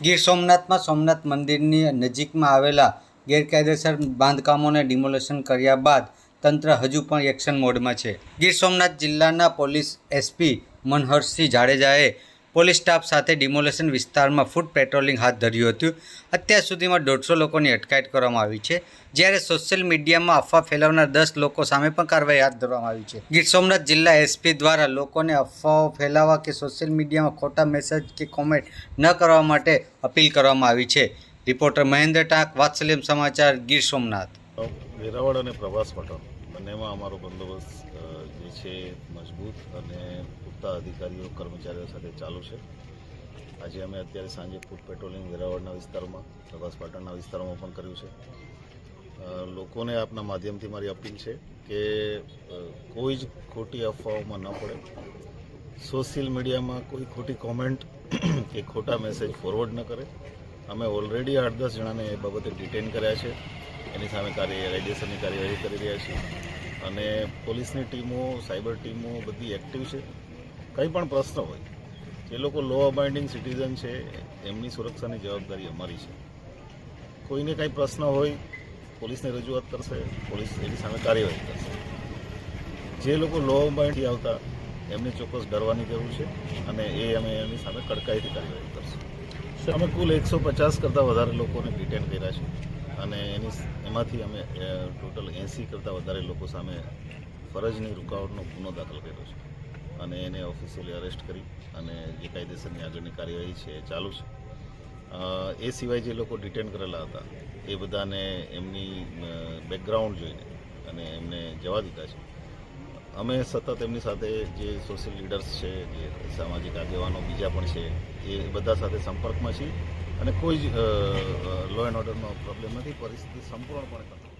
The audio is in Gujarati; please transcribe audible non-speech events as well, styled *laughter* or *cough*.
ગીર સોમનાથમાં સોમનાથ મંદિરની નજીકમાં આવેલા ગેરકાયદેસર બાંધકામોને ડિમોલેશન કર્યા બાદ તંત્ર હજુ પણ એક્શન મોડમાં છે. ગીર સોમનાથ જિલ્લાના પોલીસ એસપી મનહરસિંહ જાડેજાએ પોલીસ સ્ટાફ સાથે ડિમોલેશન વિસ્તારમાં ફૂટ પેટ્રોલિંગ હાથ ધર્યું હતું. અત્યાર સુધીમાં દોઢસો લોકોની અટકાયત કરવામાં આવી છે. જ્યારે સોશિયલ મીડિયામાં અફવા ફેલાવનાર દસ લોકો સામે પણ કાર્યવાહી હાથ ધરવામાં આવી છે. ગીર સોમનાથ જિલ્લા એસપી દ્વારા લોકોને અફવાઓ ફેલાવવા કે સોશિયલ મીડિયામાં ખોટા મેસેજ કે કોમેન્ટ ન કરવા માટે અપીલ કરવામાં આવી છે. રિપોર્ટર મહેન્દ્ર ટાંક, વાત્સલ્યમ સમાચાર, ગીર સોમનાથ. વેરાવળ અને પ્રવાસ પટલ બંનેમાં અમારો બંદોબસ્ત જે છે મજબૂત અને પૂરતા અધિકારીઓ, કર્મચારીઓ સાથે ચાલુ છે. આજે અમે અત્યારે સાંજે ફૂડ પેટ્રોલિંગ વેરાવળના વિસ્તારોમાં પ્રવાસ પાટણના વિસ્તારોમાં પણ કર્યું છે. લોકોને આપના માધ્યમથી મારી અપીલ છે કે કોઈ જ ખોટી અફવાઓમાં ન પડે. સોશિયલ મીડિયામાં કોઈ ખોટી કોમેન્ટ *clears throat* કે ખોટા મેસેજ ફોરવર્ડ ન કરે. અમે ઓલરેડી આઠ દસ જણાને એ બાબતે ડિટેન કર્યા છે. એની સામે કાર્ય રેડિયેશનની કાર્યવાહી કરી રહ્યા છીએ. અને પોલીસની ટીમો, સાયબર ટીમો બધી એક્ટિવ છે. કંઈ પણ પ્રશ્ન હોય, જે લોકો લો અબાઇન્ડિંગ સિટીઝન છે, એમની સુરક્ષાની જવાબદારી અમારી છે. કોઈને કાંઈ પ્રશ્ન હોય, પોલીસને રજૂઆત કરશે, પોલીસ એની સામે કાર્યવાહી કરશે. જે લોકો લો અબાઇન્ડથી આવતા, એમને ચોક્કસ ડરવાની જરૂર છે અને એ અમે એની સામે કડકાઈથી કાર્યવાહી કરશું. અમે કુલ એકસો પચાસ કરતાં વધારે લોકોને ડિટેન કર્યા છે. અને એની એમાંથી અમે ટોટલ એંસી કરતાં વધારે લોકો સામે ફરજની રૂકાવટનો ગુનો દાખલ કર્યો છે. અને એને ઓફિશિયલી અરેસ્ટ કરી અને જે કાયદેસરની આગળની કાર્યવાહી છે એ ચાલુ છે. એ સિવાય જે લોકો ડિટેન કરેલા હતા, એ બધાને એમની બેકગ્રાઉન્ડ જોઈને અને એમને જવા દીધા છે. અમે સતત એમની સાથે જે સોશિયલ લીડર્સ છે, જે સામાજિક આગેવાનો બીજા પણ છે, એ બધા સાથે સંપર્કમાં છીએ અને કોઈ જ લો એન્ડ ઓર્ડરનો પ્રોબ્લેમ નથી પરિસ્થિતિ સંપૂર્ણપણે કંટ્રોલ